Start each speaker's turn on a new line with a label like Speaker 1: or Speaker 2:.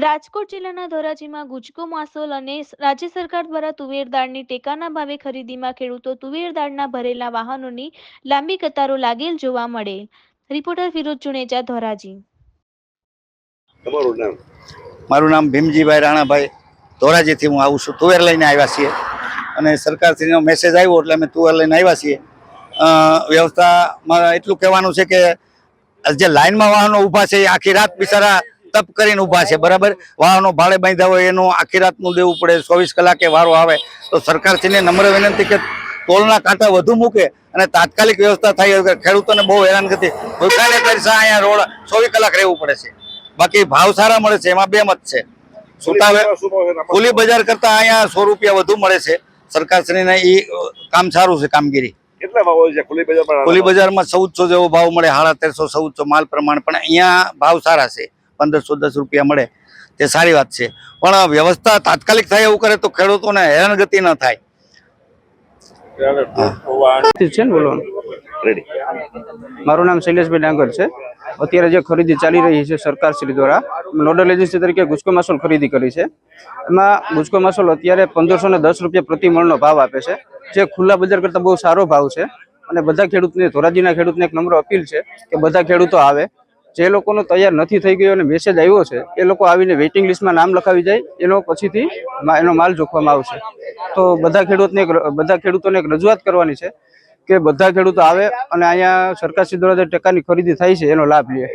Speaker 1: રાજકોટ જિલ્લાના ધોરાજીમાં ગુજકો માસોલ અને રાજ્ય સરકાર દ્વારા તુવેર દાળની ટેકાના ભાવે ખરીદીમાં ખેડૂતો તુવેર દાળના ભરેલા વાહનોની લાંબી કતારો લાગેલ જોવા મળે. રિપોર્ટર ફિરોજ જુનેજા ધોરાજી.
Speaker 2: તમારું નામ?
Speaker 3: મારું નામ ભીમજીભાઈ રાણાભાઈ. ધોરાજીથી હું આવું છું. તુવેર લઈને આવ્યા છીએ. અને સરકારશ્રીનો મેસેજ આવ્યો એટલે અમે તુવેર લઈને આવ્યા છીએ. અ, વ્યવસ્થામાં એટલું કહેવાનું છે કે જે લાઇનમાં વાહનો ઊભા છે એ આખી રાત બિચારા તપ કરીને ઊભા છે બરાબર? વાહનો ભાડે બાંધ્યા હોય એનું આખી રાતનું દેવું પડે ચોવીસ કલાકે વારો આવે. તો સરકારશ્રીને નમ્ર વિનંતી કે ટોલના કાંટા વધુ મૂકે અને તાત્કાલિક વ્યવસ્થા થાય ખેડૂતોને બહુ હેરાનગતિ ભૂખાને પૈસા અહીંયા રોડ ચોવીસ કલાક રહેવું પડે છે. બાકી ભાવ સારા મળે છે એમાં બે મત છે. છૂટા વે-
Speaker 2: શું ભાવ છે તમારો?
Speaker 3: ખુલ્લી બજાર કરતા અહીંયા સો રૂપિયા વધુ મળે છે. સરકારશ્રીને એ કામ સારું છે કામગીરી.
Speaker 2: કેટલા ભાવ હોય છે ખુલ્લી
Speaker 3: બજારમાં ચૌદસો જેવો ભાવ મળે સાડા તેરસો ચૌદસો માલ પ્રમાણે પણ અહીંયા ભાવ સારા છે. પંદરસો દસ રૂપિયા મળે તે સારી વાત છે. પણ વ્યવસ્થા તાત્કાલિક થાય એવું કરે તો ખેડૂતોને હેરાનગતિ ન થાય.
Speaker 4: છે ને બોલો મારું નામ શૈલેષભાઈ ડાંગર છે. અત્યારે જે ખરીદી ચાલી રહી છે સરકાર શ્રી દ્વારા નોડલ એજન્સી તરીકે ગુજકો માસોલ ખરીદી કરી છે. એમાં ગુજકો માસોલ અત્યારે પંદરસો ને દસ રૂપિયા પ્રતિ મણનો ભાવ આપે છે. જે ખુલ્લા બજાર કરતાં બહુ સારો ભાવ છે. અને બધા ખેડૂતને ધોરાજીના ખેડૂતને એક નમ્ર અપીલ છે કે બધા ખેડૂતો આવે. જે લોકોનો તૈયાર નથી થઈ ગયો અને મેસેજ આવ્યો છે, એ લોકો આવીને વેઇટિંગ લિસ્ટમાં નામ લખાવી જાય, એનો પછીથી એનો માલ જોખવામાં આવશે. તો બધા ખેડૂતને બધા ખેડૂતોને એક રજૂઆત કરવાની છે કે બધા ખેડૂતો આવે અને અહીંયા સરકારશ્રી દ્વારા જે ટેકાની ખરીદી થાય છે, એનો લાભ લે.